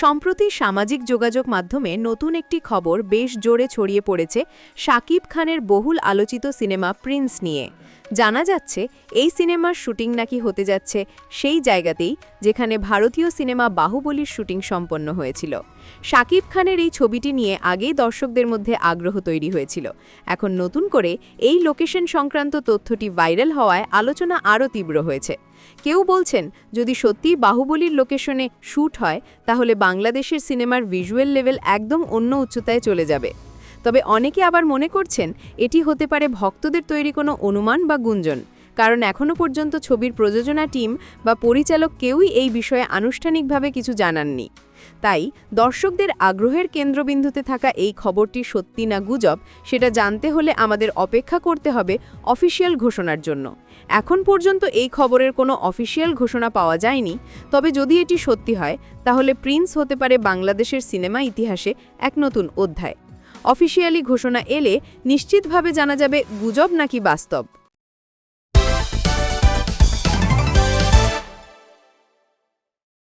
সম্প্রতি সামাজিক যোগাযোগ মাধ্যমে নতুন একটি খবর বেশ জোরে ছড়িয়ে পড়েছে শাকিব খানের বহুল আলোচিত সিনেমা প্রিন্স নিয়ে। জানা যাচ্ছে, এই সিনেমার শুটিং নাকি হতে যাচ্ছে সেই জায়গাতেই যেখানে ভারতীয় সিনেমা বাহুবলীর শুটিং সম্পন্ন হয়েছিল। শাকিব খানের এই ছবিটি নিয়ে আগেই দর্শকদের মধ্যে আগ্রহ তৈরি হয়েছিল। এখন নতুন করে এই লোকেশন সংক্রান্ত তথ্যটি ভাইরাল হওয়ায় আলোচনা আরও তীব্র হয়েছে। কেউ বলছেন, যদি সত্যি বাহুবলীর লোকেশনে শ্যুট হয়, তাহলে বাংলাদেশের সিনেমার ভিজুয়াল লেভেল একদম অন্য উচ্চতায় চলে যাবে। তবে অনেকে আবার মনে করছেন, এটি হতে পারে ভক্তদের তৈরি কোনো অনুমান বা গুঞ্জন। কারণ এখনও পর্যন্ত ছবির প্রযোজনা টিম বা পরিচালক কেউই এই বিষয়ে আনুষ্ঠানিকভাবে কিছু জানাননি। তাই দর্শকদের আগ্রহের কেন্দ্রবিন্দুতে থাকা এই খবরটি সত্যি না গুজব, সেটা জানতে হলে আমাদের অপেক্ষা করতে হবে অফিসিয়াল ঘোষণার জন্য। এখন পর্যন্ত এই খবরের কোনো অফিসিয়াল ঘোষণা পাওয়া যায়নি, তবে যদি এটি সত্যি হয়, তাহলে প্রিন্স হতে পারে বাংলাদেশের সিনেমা ইতিহাসে এক নতুন অধ্যায়। অফিসিয়ালি ঘোষণা এলে নিশ্চিতভাবে জানা যাবে গুজব নাকি বাস্তব।